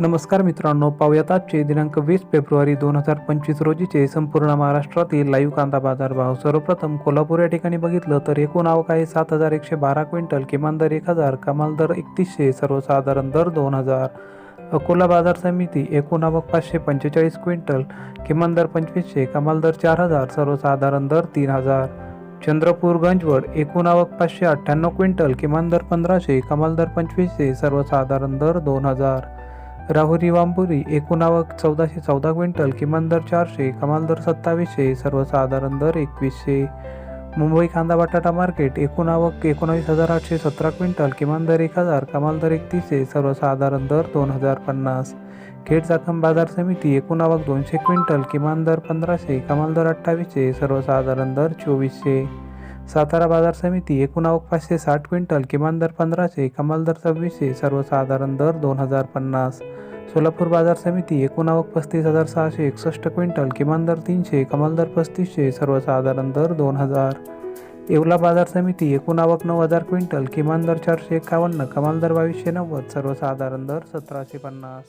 नमस्कार मित्रांनो पाहूयात आजचे दिनांक वीस फेब्रुवारी दोन हजार पंचवीस रोजीचे संपूर्ण महाराष्ट्रातील लाईव्ह कांदा बाजार भाव. सर्वप्रथम कोल्हापूर या ठिकाणी बघितलं तर एकूण आवक आहे सात हजार एकशे बारा क्विंटल किमान दर एक हजार कमाल दर एकतीसशे सर्वसाधारण दर दोन हजार. अकोला बाजार समिती एकूण आवक पाचशे पंचेचाळीस क्विंटल किमान दर पंचवीसशे कमाल दर चार हजार सर्वसाधारण दर तीन हजार. चंद्रपूर गंजवड एकूण आवक पाचशे अठ्ठ्याण्णव क्विंटल किमान दर पंधराशे कमाल दर पंचवीसशे सर्वसाधारण दर दोन हजार. राहुरी वांबुरी एकूण आवक चौदाशे चौदा क्विंटल किमान दर चारशे कमाल दर सत्तावीसशे सर्वसाधारण दर एकवीसशे. मुंबई कांदा बटाटा मार्केट एकूण आवक एकोणावीस हजार आठशे सतरा क्विंटल किमान दर एक हजार कमाल दर एकतीसशे सर्वसाधारण दर दोन हजार पन्नास. खेड जाखम बाजार समिती एकूण आवक दोनशे क्विंटल किमान दर पंधराशे कमाल दर अठ्ठावीसशे सर्वसाधारण दर चोवीसशे. सातारा बाजार समिती एकूण आवक पाचशे साठ क्विंटल किमान दर पंधराशे कमाल दर सव्वीसशे सर्वसाधारण दर दोन हजार पन्नास. सोलापूर बाजार समिती एकूण आवक पस्तीस हजार सहाशे एकसष्ट क्विंटल किमान दर तीनशे कमाल दर पस्तीसशे सर्वसाधारण दर दोन हजार. येवला बाजार समिती एकूण आवक नऊ हजार क्विंटल किमान दर चारशे एकावन्न कमाल दर बावीसशे नव्वद सर्वसाधारण दर सतराशे पन्नास.